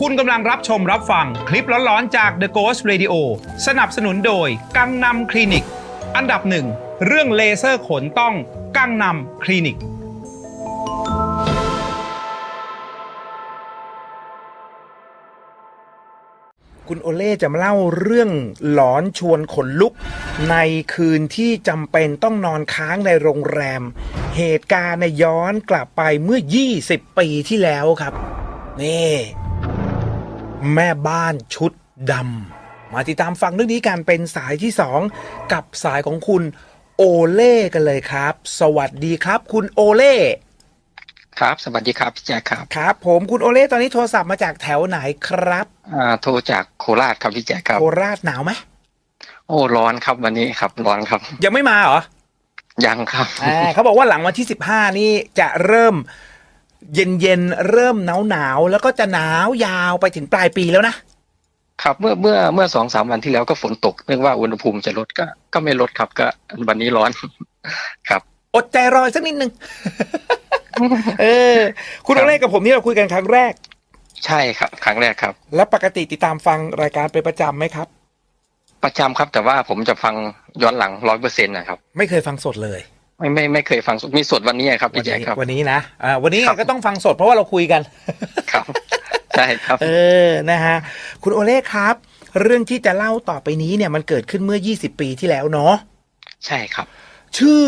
คุณกำลังรับชมรับฟังคลิปร้อนๆจาก The Ghost Radio สนับสนุนโดยกังนำคลินิก อันดับหนึ่งเรื่องเลเซอร์ขนต้องกังนำคลินิก คุณโอเล่จะมาเล่าเรื่องหลอนชวนขนลุก ในคืนที่จำเป็นต้องนอนค้างในโรงแรม เหตุการณ์ในยย้อนกลับไปเมื่อ 20 ปีที่แล้วครับ นี่ แม่บ้านชุดดำมาติดตามฟังเรื่องนี้กันเป็นสายที่สองกับสายของคุณโอเล่กันเลยครับ สวัสดีครับ คุณโอเล่ครับ สวัสดีครับพี่แจ๊คครับครับ ผมคุณโอเล่ตอนนี้โทรศัพท์มาจากแถวไหนครับอ่าโทรจากโคราชครับพี่แจ๊คครับโคราชหนาวไหมโอ้ร้อนครับวันนี้ครับร้อนครับ ยังไม่มาเหรอยังครับอ่าเขาบอกว่าหลังวันที่15นี่จะเริ่ม เย็นเย็นๆเริ่มหนาวหนาวๆแล้วก็จะหนาวยาวไปถึงปลายปีแล้วนะครับเมื่อเมื่อเมื่อสองสามวันที่แล้วก็ฝนตกเนื่องว่าอุณหภูมิจะลดก็ก็ไม่ลดครับก็วันนี้ร้อนครับ อดใจรออีกสักนิดนึงเออ คุณครัโอบเล่กับผมนี่เราคุยกันครั้งแรก ใช่ครับ ครั้งแรกครับ แล้วปกติติดตามฟังรายการเป็นประจำไหมครับ ประจำครับ แต่ว่าผมจะฟังย้อนหลังร้อยเปอร์เซ็นต์นะครับ ไม่เคยฟังสดเลย ไม่ไม่ไม่เคยฟังสดมีสดวันนี้ครับวัพี่แจ๊คนี้ครับวันนี้นะอ่าวันนี้ครับก็ต้องฟังสดเพราะว่าเราคุยกันครับใช่ครับ เออนะฮะคุณโอเล่ครับ เรื่องที่จะเล่าต่อไปนี้เนี่ยมันเกิดขึ้นเมื่อ 20 ปีที่แล้วเนาะใช่ครับ ชื่อ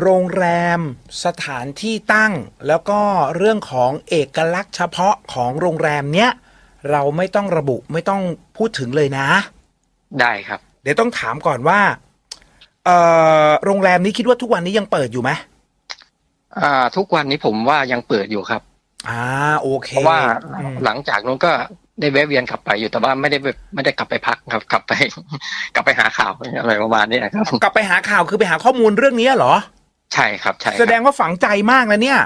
โรงแรมสถานที่ตั้ง แล้วก็เรื่องของเอกลักษณ์เฉพาะของโรงแรมเนี้ยเราไม่ต้องระบุไม่ต้องพูดถึงเลยนะ ได้ครับ เดี๋ยวต้องถามก่อนว่า เอ่อโรงแรมนี้คิดว่าทุกวันนี้ยังเปิดอยู่ไหมอ่า ทุกวันนี้ผมว่ายังเปิดอยู่ครับ อ่าโอเคเพราะว่าอืมหลังจากนั้นก็ได้แวะเวียนกลับไปอยู่แต่ว่าไม่ได้ไปไม่ได้กลับไปพักครับ กลับไป กลับไปหาข่าวอะไรประมาณนี้ครับ กลับไปหาข่าวคือไปหาข้อมูลเรื่องนี้เหรอ ใช่ครับ ใช่ครับแสดงว่าฝังใจมากนะเนี่ย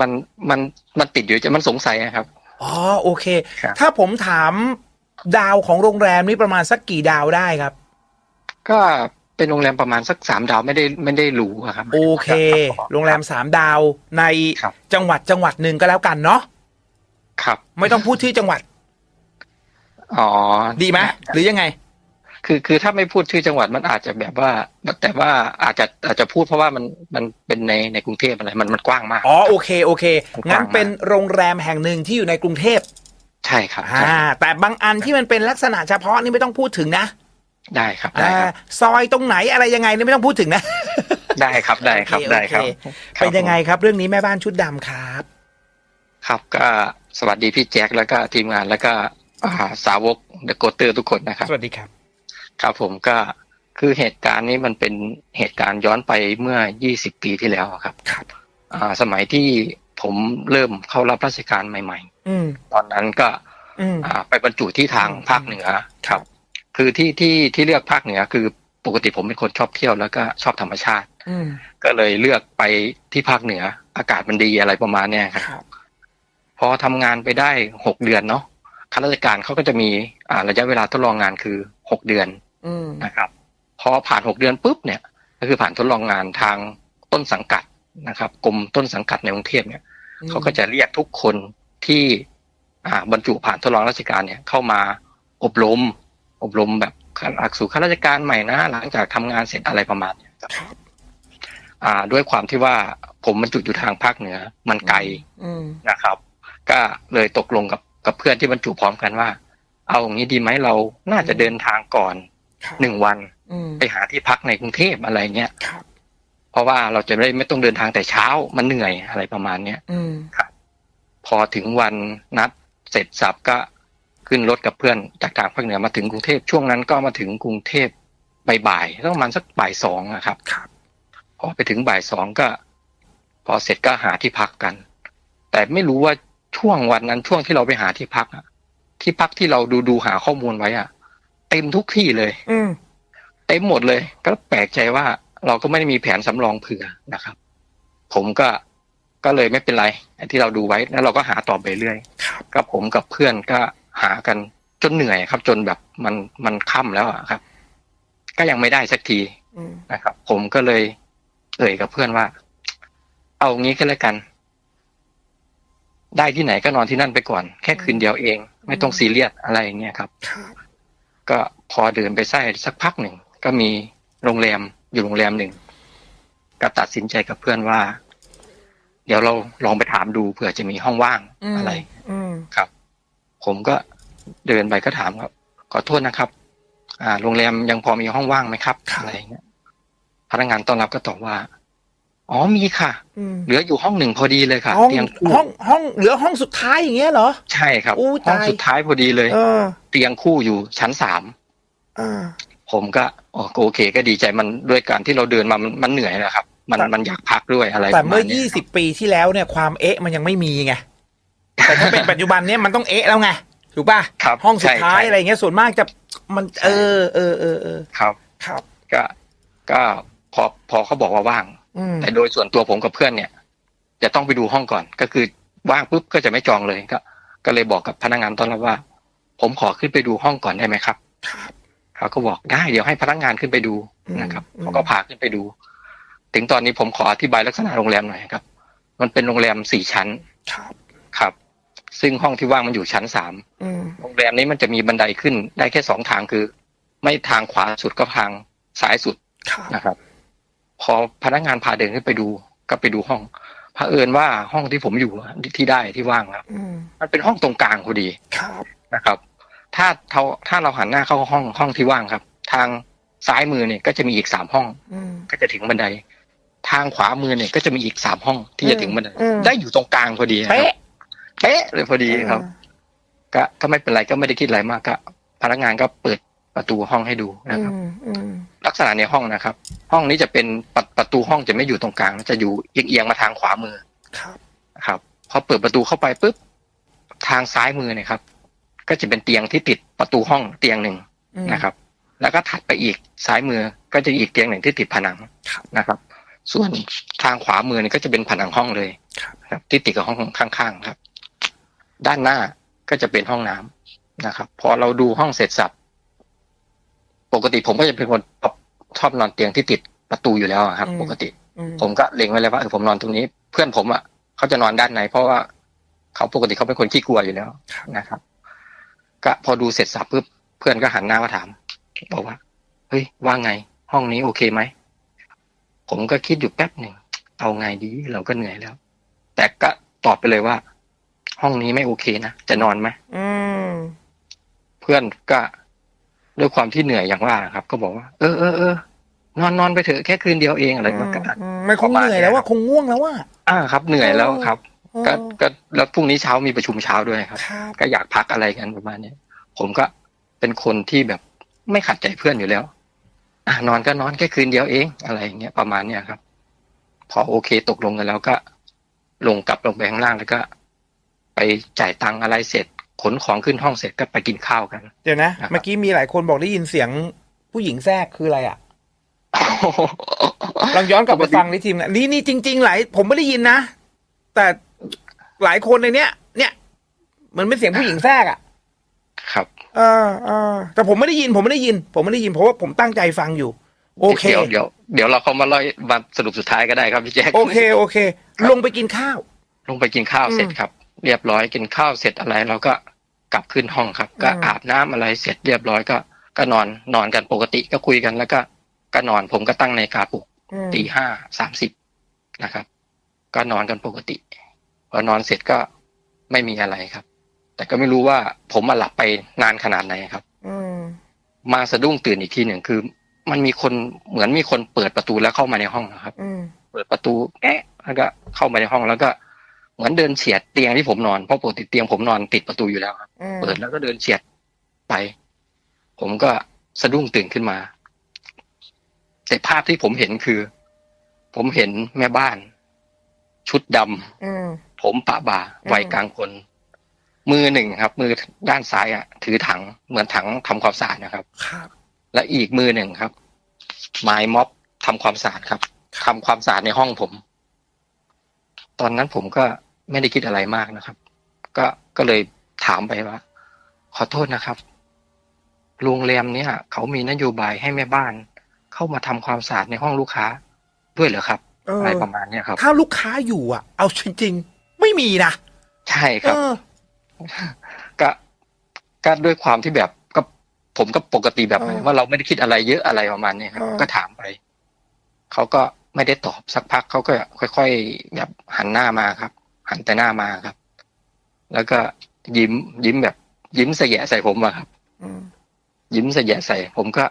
มันมันมันติดอยู่จะมันสงสัยอะครับ อ๋อโอเค ครับ ถ้าผมถามดาวของโรงแรมนี่ประมาณสักกี่ดาวได้ครับ ก็ เป็นโรงแรมประมาณสักสามดาวไม่ได้ไม่ได้หรูอะครับโอเค โรงแรมสามดาวในครับจังหวัดจังหวัดหนึ่งก็แล้วกันเนาะครับ ไม่ต้องพูดที่จังหวัดอ๋อดีไหมหรือยังไง คือคือถ้าไม่พูดชื่อจังหวัดมันอาจจะแบบว่า แต่ว่าอาจจะอาจจะพูดเพราะว่ามันมันเป็นในในกรุงเทพอะไรมันมันกว้างมากอ๋อโอเคโอเคกว้างมากงั้นเป็นโรงแรมแห่งหนึ่งที่อยู่ในกรุงเทพใช่ครับอ่าใช่แต่บางอันที่มันเป็นลักษณะเฉพาะนี่ไม่ต้องพูดถึงนะ ได้ครับได้ครับอ่าซอยตรงไหนอะไรยังไงนี่ไม่ต้องพูดถึงนะ ได้ครับได้ครับโอเคได้ครับโอเคครับ เป็นยังไงครับเรื่องนี้แม่บ้านชุดดำครับ ครับก็สวัสดีพี่แจ็คแล้วก็ทีมงานแล้วก็อ่าสาวกเดอะโกเตอร์ทุกคนนะครับ สวัสดีครับ ครับผมก็คือเหตุการณ์นี้มันเป็นเหตุการณ์ย้อนไปเมื่อ 20 ปีที่แล้วครับ ครับอ่าสมัยที่ผมเริ่มเข้ารับราชการใหม่อืมๆตอนนั้นก็อืมอ่าไปบรรจุที่ทางอืมภาคเหนือครับ คือที่ที่ที่เลือกภาคเหนือคือปกติผมเป็นคนชอบเที่ยวแล้วก็ชอบธรรมชาติอืมก็เลยเลือกไปที่ภาคเหนือ อากาศมันดีอะไรประมาณเนี้ยครับครับพอทำงานไปได้หกเดือนเนาะข้าราชการเขาก็จะมีอ่าระยะเวลาทดลองงานคือหกเดือนอืมนะครับ พอผ่านหกเดือนปุ๊บเนี่ย ก็คือผ่านทดลองงานทางต้นสังกัดนะครับกรมต้นสังกัดในกรุงเทพเนี่ยเขาก็จะเรียกทุกคนที่อ่าบรรจุผ่านทดลองราชการเนี่ย เข้ามาอบรม อบรมแบบหลักสูตรข้าราชการใหม่นะ หลังจากทำงานเสร็จอะไรประมาณเนี้ยครับครับอ่า ด้วยความที่ว่าผมบรรจุอยู่ทางภาคเหนือ มันไกลอืมนะครับ ก็เลยตกลงกับกับเพื่อนที่บรรจุพร้อมกันว่า เอาอย่างนี้ดีไหมเราน่าจะเดินทางก่อนครับหนึ่งวันอืมไปหาที่พักในกรุงเทพอะไรเงี้ยครับเพราะว่าเราจะได้ไม่ต้องเดินทางแต่เช้ามันเหนื่อยอะไรประมาณเนี้ยอืมพอถึงวันนัดเสร็จสับก็ ขึ้นรถกับเพื่อนจากทางภาคเหนือมาถึงกรุงเทพช่วงนั้นก็มาถึงกรุงเทพบ่ายๆต้องประมาณสักบ่ายสองอะครับครับพอไปถึงบ่ายสองก็ พอเสร็จก็หาที่พักกัน แต่ไม่รู้ว่าช่วงวันนั้นช่วงที่เราไปหาที่พักอะที่พักที่เราดูดูหาข้อมูลไว้อะเต็มทุกที่เลย อืมเต็มหมดเลย ก็แปลกใจว่าเราก็ไม่ได้มีแผนสำรองเผื่อนะครับ ผมก็ก็เลยไม่เป็นไรไอ้ที่เราดูไว้แล้วเราก็หาต่อไปเรื่อยครับก็ผมกับเพื่อนก็ หากันจนเหนื่อยครับ จนแบบมันมันค่ำแล้วอะครับ ก็ยังไม่ได้สักทีอืมนะครับ ผมก็เลย เอ่ยกับเพื่อนว่า เอางี้ก็แล้วกัน ได้ที่ไหนก็นอนที่นั่นไปก่อน แค่คืนเดียวเอง ไม่ต้องซีเรียสอะไรอย่างเงี้ยครับครับก็พอเดินไปไส้สักพักหนึ่ง ก็มีโรงแรมอยู่โรงแรมหนึ่งก็ตัดสินใจกับเพื่อนว่า เดี๋ยวเราลองไปถามดูเผื่อจะมีห้องว่างอืมอะไรอืมครับ ผมก็เดินไปก็ถามครับ ขอโทษนะครับ อ่า โรงแรมยังพอมีห้องว่างไหมครับอะไรอย่างเงี้ยพนักงานต้อนรับก็ตอบว่า อ๋อมีค่ะอืมเหลืออยู่ห้องหนึ่งพอดีเลยค่ะห้องเตียงคู่ห้องห้องเหลือห้องสุดท้ายอย่างเงี้ยเหรอ ใช่ครับอู้ห้องตายสุดท้ายพอดีเลยเออเตียงคู่อยู่ชั้นสามอ่าผมก็อ๋อโอเค ก็ดีใจมันด้วยการที่เราเดินมามันมันเหนื่อยนะครับ มันแต่มันอยากพักด้วยอะไรแต่ประเมื่มาอณนี้ยครับ20ปีที่แล้วเนี่ยความเอ๊ะมันยังไม่มีไง แต่ถ้าเป็นปัจจุบันเนี่ยมันต้องเอ๊ะแล้วไงถูกป่ะครับห้องสุดใช่ท้ายใช่อะไรเงี้ยส่วนมากจะมัน เออเออเออเออครับ ครับ ก็ก็พอพอเขาบอกว่าว่างอืมแต่โดยส่วนตัวผมกับเพื่อนเนี่ย จะต้องไปดูห้องก่อน ก็คือว่างปุ๊บก็จะไม่จองเลยก็ ก็เลยบอกกับพนักงานต้อนรับว่า ผมขอขึ้นไปดูห้องก่อนได้ไหมครับครับเขาก็บอกได้เดี๋ยวให้พนักงานขึ้นไปดูนะครับอืมเขาก็พาขึ้นไปดู ถึงตอนนี้ผมขออธิบายลักษณะโรงแรมหน่อยครับ มันเป็นโรงแรมสี่ชั้นครับครับ ซึ่งห้องที่ว่างมันอยู่ชั้นสามอืมโรงแรมนี้มันจะมีบันไดขึ้นได้แค่สองทางคือ ไม่ทางขวาสุดก็ทางซ้ายสุดครับนะครับ พอพนักงานพาเดินขึ้นไปดูก็ไปดูห้องเผอิญว่าห้องที่ผมอยู่อะที่ได้ที่ว่างครับอืมมันเป็นห้องตรงกลางพอดี ครับนะครับ ถ้าเราถ้าเราหันหน้าเข้าห้องห้องที่ว่างครับ ทางซ้ายมือเนี่ยก็จะมีอีกสามห้อง อืม ก็จะถึงบันได ทางขวามือเนี่ยก็จะมีอีกสามห้องที่จะถึงบันได อืม ได้อยู่ตรงกลางพอดีครับ เป๊ะ เป๊ะเลยพอดีครับ ก็ก็ไม่เป็นไรก็ไม่ได้คิดอะไรมากก็พนักงานก็เปิดประตูห้องให้ดูอืนะครับมอืมลักษณะในห้องนะครับ ห้องนี้จะเป็นประประตูห้องจะไม่อยู่ตรงกลางจะอยู่เอียงๆมาทางขวามือครับนะครับพอเปิดประตูเข้าไปปุ๊บทางซ้ายมือเนี่ยครับ ก็จะเป็นเตียงที่ติดประตูห้องเตียงหนึ่งอืมนะครับ แล้วก็ถัดไปอีกซ้ายมือก็จะอีกเตียงหนึ่งที่ติดผนังครับนะครับ ส่วนทางขวามือเนี่ยก็จะเป็นผนังห้องเลยครับครับที่ติดกับห้องข้างๆครับ ด้านหน้าก็จะเป็นห้องน้ำนะครับ พอเราดูห้องเสร็จสับปกติผมก็จะเป็นคนชอบนอนเตียงที่ติดประตูอยู่แล้วอะครับอืมปกติอืมผมก็เล็งไว้เลยว่าเออผมนอนตรงนี้ เพื่อนผมอะเขาจะนอนด้านในเพราะว่าเขาปกติเขาเป็นคนขี้กลัวอยู่แล้วครับนะครับ ก็พอดูเสร็จสับปุ๊บเพื่อนก็หันหน้ามาถามบอกว่าเฮ้ยว่าไง ห้องนี้โอเคไหมผมก็คิดอยู่แป๊บหนึ่งเอาไงดีเราก็เหนื่อยแล้ว แต่ก็ตอบไปเลยว่า ห้องนี้ไม่โอเคนะจะนอนไหมอืมเพื่อนก็ด้วยความที่เหนื่อยอย่างว่าครับ ก็บอกว่า เออเออเออนอนนอนไปเถอะแค่คืนเดียวเองอะไรมันก็อืมมันคงเหนื่อยแล้วว่าคงง่วงแล้วว่าอ่าครับ เหนื่อยแล้วครับ ก็เออก็แล้วพรุ่งนี้เช้ามีประชุมเช้าด้วยครับครับ ก็อยากพักอะไรกันประมาณนี้ผมก็เป็นคนที่แบบไม่ขัดใจเพื่อนอยู่แล้ว อะนอนก็นอนแค่คืนเดียวเองอะไรอย่างเงี้ยประมาณเนี้ยครับ พอโอเคตกลงกันแล้วก็ ลงกลับลงไปข้างล่างแล้วก็ ไปจ่ายตังค์อะไรเสร็จ ขนของขึ้นห้องเสร็จก็ไปกินข้าวกัน เดี๋ยวนะนะครับเมื่อกี้มีหลายคนบอกได้ยินเสียงผู้หญิงแทรกคืออะไรอะลองย้อนกลับไปฟังในทีมงานนี่นี่จริง ๆ หลายผมไม่ได้ยินนะ แต่หลายคนในเนี้ยเนี่ยมันเป็นเสียงผู้หญิงแทรกอะ ครับเออเออแต่ผมไม่ได้ยิน ผมไม่ได้ยิน ผมไม่ได้ยินเพราะว่าผมตั้งใจฟังอยู่ โอเค เดี๋ยวเดี๋ยวเดี๋ยวเราเข้ามาเล่ามาสรุปสุดท้ายก็ได้ครับพี่แจ๊คโอเคโอเคครับลงไปกินข้าว ลงไปกินข้าวอืมเสร็จครับ เรียบร้อยกินข้าวเสร็จอะไรเราก็กลับขึ้นห้องครับ ก็อืมอาบน้ำอะไรเสร็จเรียบร้อยก็ ก็นอนนอนกันปกติก็คุยกันแล้วก็ก็นอนผมก็ตั้งในาฬิกาปลุกอืมตีห้าสามสิบนะครับ ก็นอนกันปกติพอนอนเสร็จก็ไม่มีอะไรครับ แต่ก็ไม่รู้ว่าผมมาหลับไปนานขนาดไหนครับอืมมาสะดุ้งตื่นอีกทีหนึ่งคือ มันมีคนเหมือนมีคนเปิดประตูแล้วเข้ามาในห้องนะครับอืมเปิดประตูแอะแล้วก็เข้ามาในห้องแล้วก็ เหมือนเดินเฉียดเตียงที่ผมนอนเพราะปกติเตียงผมนอนติดประตูอยู่แล้วครับอืมเปิดแล้วก็เดินเฉียดไป ผมก็สะดุ้งตื่นขึ้นมา แต่ภาพที่ผมเห็นคือ ผมเห็นแม่บ้าน ชุดดำอืมผมปะบ่าอืมวัยกลางคน มือหนึ่งครับ มือด้านซ้ายอะ ถือถังเหมือนถังทำความสะอาดนะครับ ครับ และอีกมือหนึ่งครับ ไม้ม็อบทำความสะอาดครับทำความสะอาดในห้องผม ตอนนั้นผมก็ ไม่ได้คิดอะไรมากนะครับ ก็ก็เลยถามไปว่า ขอโทษนะครับโรงแรมเนี้ยเขามีนโยบายให้แม่บ้าน เข้ามาทำความสะอาดในห้องลูกค้าด้วยเหรอครับเอออะไรประมาณเนี้ยครับ ถ้าลูกค้าอยู่อะ เอาจริงๆ ไม่มีนะ ใช่ครับเออก็ก็ด้วยความที่แบบก็ผมก็ปกติแบบเออว่าเราไม่ได้คิดอะไรเยอะอะไรประมาณนี้ครับเออก็ถามไปเขาก็ไม่ได้ตอบสักพักเขาก็ค่อย ๆ แบบหันหน้ามาครับ หันแต่หน้ามาครับ แล้วก็ยิ้ม ยิ้มแบบ ยิ้มเสยะใส่ผมอะครับอืมยิ้มเสยะใส่ ผมก็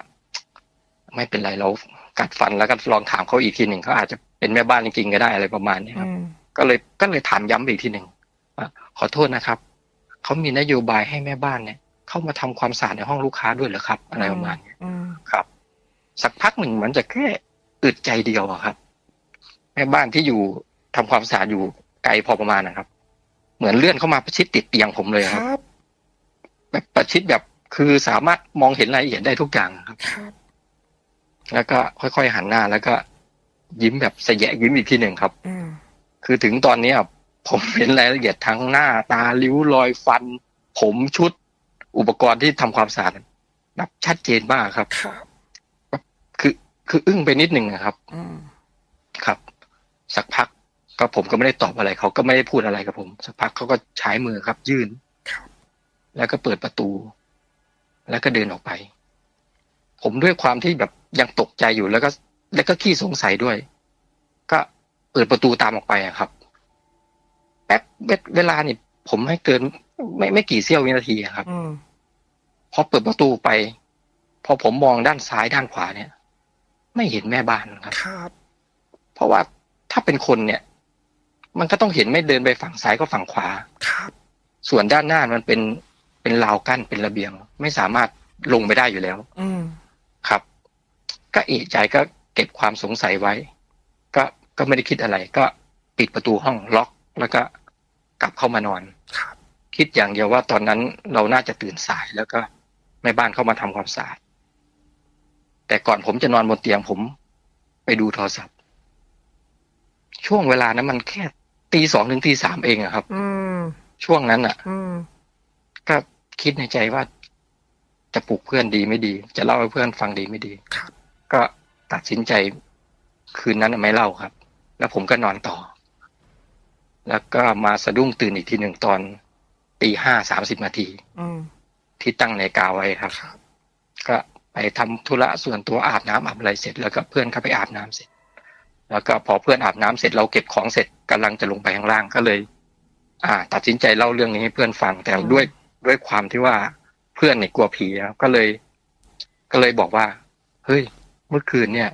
ไม่เป็นไรเรากัดฟันแล้วก็ลองถามเขาอีกทีหนึ่งเขาอาจจะเป็นแม่บ้านจริงๆก็ได้อะไรประมาณนี้ครับอืมก็เลยก็เลยถามย้ำอีกทีหนึ่งว่าขอโทษนะครับเขามีนโยบายให้แม่บ้านเนี่ย เข้ามาทำความสะอาดในห้องลูกค้าด้วยเหรอครับ อะไรประมาณนี้อืมครับ สักพักหนึ่งเหมือนจะแค่อึดใจเดียวอะครับ แม่บ้านที่อยู่ทำความสะอาดอยู่ ไกลพอประมาณนะครับ เหมือนเลื่อนเข้ามาประชิดติดเตียงผมเลยคครับรับ แบบประชิดแบบคือสามารถมองเห็นรายละเอียดได้ทุกอย่างครับครับแล้วก็ค่อยๆหันหน้าแล้วก็ ยิ้มแบบเสยะยิ้มอีกทีหนึ่งครับอืมคือถึงตอนเนี้ยผมเห็นรายละเอียดทั้งหน้า ตาริ้วรอยฟัน ผมชุด อุปกรณ์ที่ทำความสะอาดแบบชัดเจนมากครับครับคือคืออึ้งไปนิดหนึ่งอะครับอืมครับ สักพัก ก็ผมก็ไม่ได้ตอบอะไรเขาก็ไม่ได้พูดอะไรกับผมสักพักเขาก็ใช้มือครับ ยื่นครับแล้วก็เปิดประตู แล้วก็เดินออกไป ผมด้วยความที่แบบยังตกใจอยู่แล้วก็ แล้วก็ขี้สงสัยด้วย ก็เปิดประตูตามออกไปอะครับ แป๊บเวเวลานี่ผมให้เกินไม่ไม่กี่เสี้ยววินาทีอะครับอืมพอเปิดประตูไป พอผมมองด้านซ้ายด้านขวาเนี่ย ไม่เห็นแม่บ้านครับ ครับ เพราะว่าถ้าเป็นคนเนี่ย มันก็ต้องเห็นไม่เดินไปฝั่งซ้ายก็ฝั่งขวาครับ ส่วนด้านหน้ามันเป็นเป็นราวกั้นเป็นระเบียง ไม่สามารถลงไปได้อยู่แล้ว อืมครับ ก็เอะใจก็เก็บความสงสัยไว้ ก็ก็ไม่ได้คิดอะไร ก็ปิดประตูห้องล็อกแล้วก็กลับเข้ามานอนครับ คิดอย่างเดียวว่าตอนนั้นเราน่าจะตื่นสายแล้วก็แม่บ้านเข้ามาทำความสะอาดแต่ก่อนผมจะนอนบนเตียงผม ไปดูโทรศัพท์ ช่วงเวลานั้นมันแค่ ตีสองถึงตีสามเองอะครับ อืม ช่วงนั้นอะอืม ก็คิดในใจว่า จะปลุกเพื่อนดีไม่ดี จะเล่าให้เพื่อนฟังดีไม่ดีครับ ก็ตัดสินใจคืนนั้นน่ะไม่เล่าครับ แล้วผมก็นอนต่อ แล้วก็มาสะดุ้งตื่นอีกทีหนึ่งตอนตีห้าสามสิบนาที อืม ที่ตั้งในาฬิกาไว้ครับ ครับ ก็ไปทำธุระส่วนตัวอาบน้ำอาบอะไรเสร็จแล้วก็เพื่อนเข้าไปอาบน้ำเสร็จ แล้วก็พอเพื่อนอาบน้ำเสร็จเราเก็บของเสร็จกำลังจะลงไปข้างล่างก็เลย อ่า ตัดสินใจเล่าเรื่องนี้ให้เพื่อนฟังแต่ด้วยด้วยความที่ว่าเพื่อนเนี่ยกลัวผีครับก็เลย ก็เลยบอกว่า เฮ้ย เมื่อคืนเนี่ย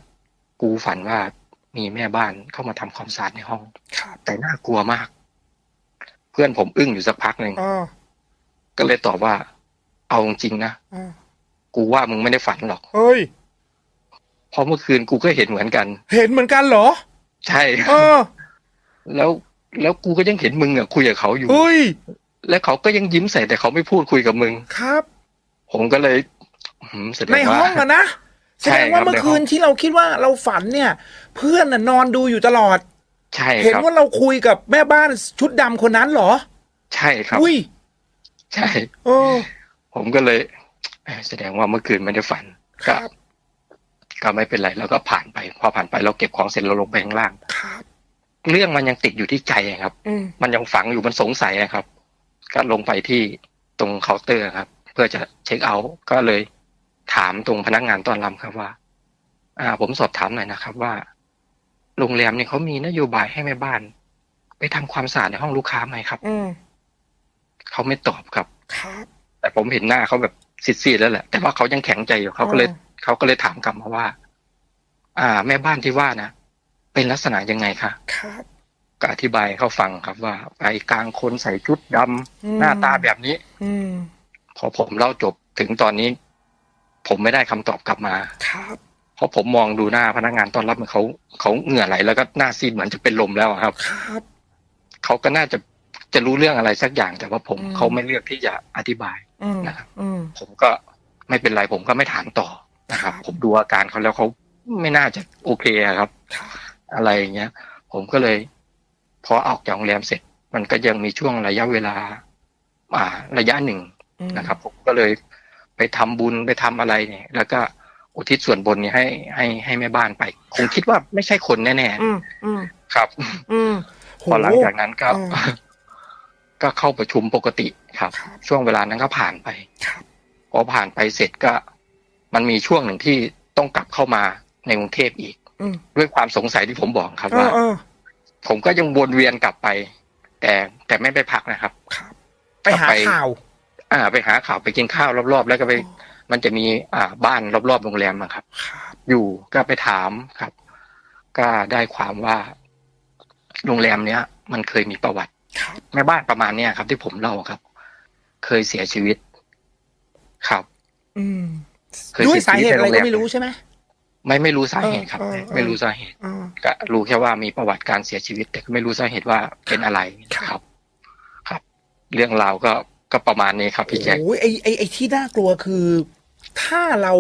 กูฝันว่ามีแม่บ้านเข้ามาทำความสะอาดในห้องครับแต่น่ากลัวมาก เพื่อนผมอึ้งอยู่สักพักหนึ่งอ๋อก็เลยตอบว่า เอาจริงๆนะอ๋อกูว่ามึงไม่ได้ฝันหรอกเฮ้ย เพราะเมื่อคืนกูก็เห็นเหมือนกัน เห็นเหมือนกันเหรอ ใช่เออ แล้วแล้วกูก็ยังเห็นมึงอะคุยกับเขาอยู่เฮ้ยแล้วเขาก็ยังยิ้มใส่แต่เขาไม่พูดคุยกับมึงครับ ผมก็เลยหืมแสดในงห้ว่าองอะนะแสใช่ดงครัว่าบเมื่อในห้องคืนที่เราคิดว่าเราฝันเนี่ย เพื่อนน่ะนอนดูอยู่ตลอด ใช่เห็นครับว่าเราคุยกับแม่บ้านชุดดำคนนั้นเหรอ ใช่ครับอุ้ยใช่เออผมก็เลยเอ้ยแสดงว่าเมื่อคืนไม่ได้ฝันคก็รับ ก็ไม่เป็นไรแล้วก็ผ่านไป พอผ่านไปเราเก็บของเสร็จเราลงไปข้างล่างครับเรื่องมันยังติดอยู่ที่ใจอะครับอืมมันยังฝังอยู่มันสงสัยอะครับ ก็ลงไปที่ตรงเคาน์เตอร์ครับ เพื่อจะเช็คเอาท์ก็เลยถามตรงพนักงานต้อนรับครับว่า อ่า ผมสอบถามหน่อยนะครับ ว่า โรงแรมเนี่ยเขามีนโยบายให้แม่บ้าน ไปทำความสะอาดในห้องลูกค้าไหมครับอืมเขาไม่ตอบครับครับแต่ผมเห็นหน้าเขาแบบซีดๆแล้วแหละ แต่ว่าเขายังแข็งใจอยู่เขาก็เลยอ๋อ เขาก็เลยถามกลับมาว่า อ่า แม่บ้านที่ว่านะเป็นลักษณะยังไงคะครับก็อธิบายให้เขาฟังครับว่าไปกลางคนใส่ชุดดำอืมหน้าตาแบบนี้อืมพอผมเล่าจบถึงตอนนี้ ผมไม่ได้คำตอบกลับมาครับเพราะผมมองดูหน้าพนักงานต้อนรับเหมือนเขาเขาเหงื่อไหลแล้วก็หน้าซีดเหมือนจะเป็นลมแล้วอะครับครับเขาก็น่าจะจะรู้เรื่องอะไรสักอย่างแต่ว่าผมอืมเขาไม่เลือกที่จะอธิบายอืมนะครับอืมผมก็ไม่เป็นไรผมก็ไม่ถามต่อ นะครับครับผมดูอาการเขาแล้วเขาไม่น่าจะโอเคอะครับครับ อะไรอย่างเงี้ย ผมก็เลย พอออกจากโรงแรมเสร็จ มันก็ยังมีช่วงระยะเวลา อ่า ระยะหนึ่งอืมนะครับ ผมก็เลยไปทำบุญไปทำอะไรเนี่ย แล้วก็อุทิศส่วนบนเนี่ยให้ให้ให้แม่บ้านไป คงคิดว่าไม่ใช่คนแน่อืมอืมๆครับอืมพอหลังจากนั้นก็เออก็เข้าประชุมปกติครับครับ ช่วงเวลานั้นก็ผ่านไปครับพอผ่านไปเสร็จก็ มันมีช่วงหนึ่งที่ต้องกลับเข้ามาในกรุงเทพอีกอืมด้วยความสงสัยที่ผมบอกครับเอว่าอเออผมก็ยังวนเวียนกลับไป แต่แต่ไม่ไปพักนะครับครับไปหาไปข่าว อ่า ไปหาข่าวไปกินข้าวรอบๆ แล้วก็ไป มันจะมีอ่าบ้านรอบๆโรงแรมอะครับครับ อยู่ก็ไปถามครับ ก็ได้ความว่า โรงแรมเนี้ย มันเคยมีประวัติครับแม่บ้านประมาณเนี้ยครับ ที่ผมเล่าครับ เคยเสียชีวิต ครับ อืม เคยด้วยเสียสาชีวิเหตตุอะไรในโรงแรก็มไม่รู้ใช่ไหมไม่ไม่รู้สาเหตุครับเออเออเออไม่รู้สาเหตุเออก็รู้แค่ว่ามีประวัติการเสียชีวิต แต่ก็ไม่รู้สาเหตุว่าเป็นอะไรครับ ครับครับเรื่องราวก็ก็ประมาณนี้ครับ พี่แจ็คโอ้ยไอไอไอที่น่ากลัวคือ ถ้าเรา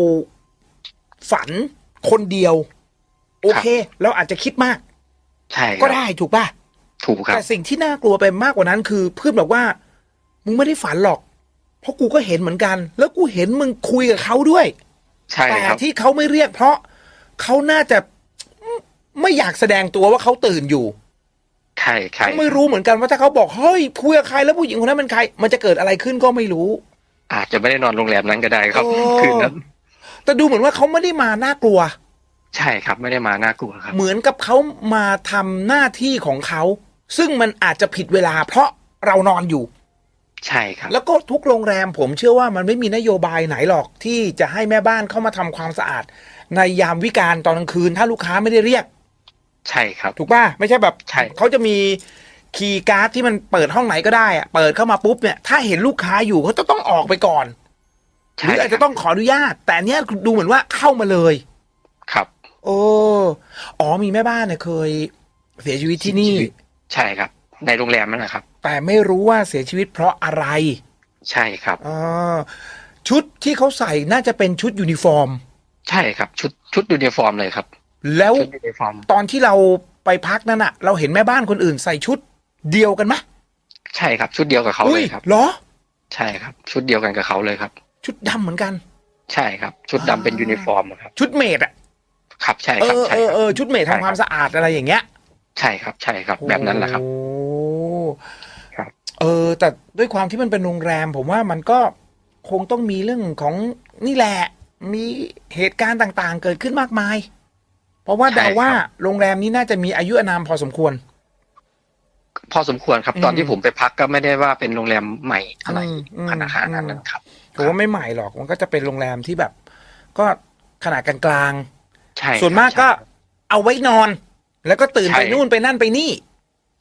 ฝันคนเดียว โอเค เราอาจจะคิดมาก ใช่ครับก็ได้ถูกป่ะถูกครับแต่สิ่งที่น่ากลัวไปมากกว่านั้นคือเพื่อนบอกว่า มึงไม่ได้ฝันหรอก เพราะกูก็เห็นเหมือนกัน แล้วกูเห็นมึงคุยกับเขาด้วย ใช่แต่ครับ ที่เขาไม่เรียกเพราะเขาน่าจะไม่อยากแสดงตัวว่าเขาตื่นอยู่ ใช่ใช่เขาไม่รู้เหมือนกันว่าถ้าเขาบอกเฮ้ยคุยกับใครแล้วผู้หญิงคนนั้นเป็นใคร มันจะเกิดอะไรขึ้นก็ไม่รู้ อาจจะไม่ได้นอนโรงแรมนั้นก็ได้ครับ โอ้ คืนนั้น แต่ดูเหมือนว่าเขาไม่ได้มาน่ากลัว ใช่ครับ ไม่ได้มาน่ากลัวครับ เหมือนกับเขามาทำหน้าที่ของเขา ซึ่งมันอาจจะผิดเวลาเพราะเรานอนอยู่ ใช่ครับ แล้วก็ทุกโรงแรมผมเชื่อว่ามันไม่มีนโยบายไหนหรอกที่จะให้แม่บ้านเข้ามาทำความสะอาด ในยามวิการตอนกลางคืน ถ้าลูกค้าไม่ได้เรียก ใช่ครับ ถูกป่ะไม่ใช่แบบใช่เขาจะมีคีย์การ์ดที่มันเปิดห้องไหนก็ได้อะเปิดเข้ามาปุ๊บเนี่ย ถ้าเห็นลูกค้าอยู่เขาจะต้องออกไปก่อนหใช่รืออาจจะต้องขออนุญาต แต่อันเนี้ยดูเหมือนว่าเข้ามาเลย ครับ โอ้อ๋อมีแม่บ้านเนี่ยเคย เสียชีวิตที่นี่ ใช่ครับ ในโรงแรมนั่นแหละครับ แต่ไม่รู้ว่าเสียชีวิตเพราะอะไรใช่ครับอ่าชุดที่เขาใส่น่าจะเป็นชุดยูนิฟอร์ม ใช่ครับ ชุดชุดยูนิฟอร์มเลยครับ แล้วชุดยูนิฟอร์มตอนที่เราไปพักนั่นอะเราเห็นแม่บ้านคนอื่นใส่ชุดเดียวกันไหมใช่ครับ ชุดเดียวกับเขาอุ้เลยครับเหรอ ใช่ครับ ชุดเดียวกันกับเขาเลยครับ ชุดดำเหมือนกัน ใช่ครับ ชุดดำเป็นอ่ายูนิฟอร์มครับ ชุดเมดอะครับใช่เอครับอใช่เออคเอรับอชุดเมดทำความสะอาดอะไรอย่างเงี้ย ใช่ครับ ใช่ครับ แบบนั้นแหละครับโอ้ครับ เออ แต่ด้วยความที่มันเป็นโรงแรม ผมว่ามันก็คงต้องมีเรื่องของนี่แหละ มีเหตุการณ์ต่างๆ เกิดขึ้นมากมาย เพราะว่าใช่เดาว่าครับโรงแรมนี้น่าจะมีอายุอานามพอสมควร พอสมควรครับ ตอนอืมที่ผมไปพักก็ไม่ได้ว่าเป็นโรงแรมใหม่อะไรอืมอืมขนาดขนาดนั้นนะครับผมว่าไม่ใหม่หรอกมันก็จะเป็นโรงแรมที่แบบ ก็ขนาดกลางใช่ๆส่วนมากก็ใช่เอาไว้นอน แล้วก็ตื่นใช่ไปนู่นไปนั่นไปนี่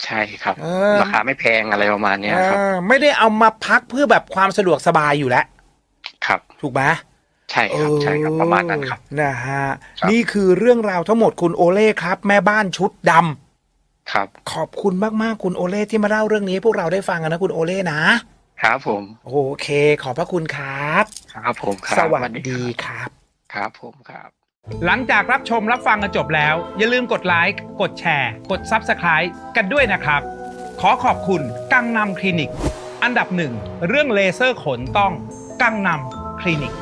ใช่ครับ เออ ราคาไม่แพงอะไรประมาณเนี้ยครับเออไม่ได้เอามาพักเพื่อแบบความสะดวกสบายอยู่แล้ว ครับ ถูกไหมใช่ครับ ใช่ครับ ประมาณนั้นครับ เออนะฮะ ครับ นี่คือเรื่องราวทั้งหมดคุณโอเล่ครับ แม่บ้านชุดดำครับ ขอบคุณมาก ๆ คุณโอเล่ที่มาเล่าเรื่องนี้ให้พวกเราได้ฟังกันนะคุณโอเล่นะครับผม โอเค ขอบพระคุณครับ ครับผมครับสวัสคดีรับครับ ครับผมครับ หลังจากรับชมรับฟังกันจบแล้ว อย่าลืมกดไลค์กดแชร์ กด Subscribe กันด้วยนะครับ ขอขอบคุณกังนำคลินิก อันดับหนึ่งเรื่องเลเซอร์ขนต้องกังนำคลินิก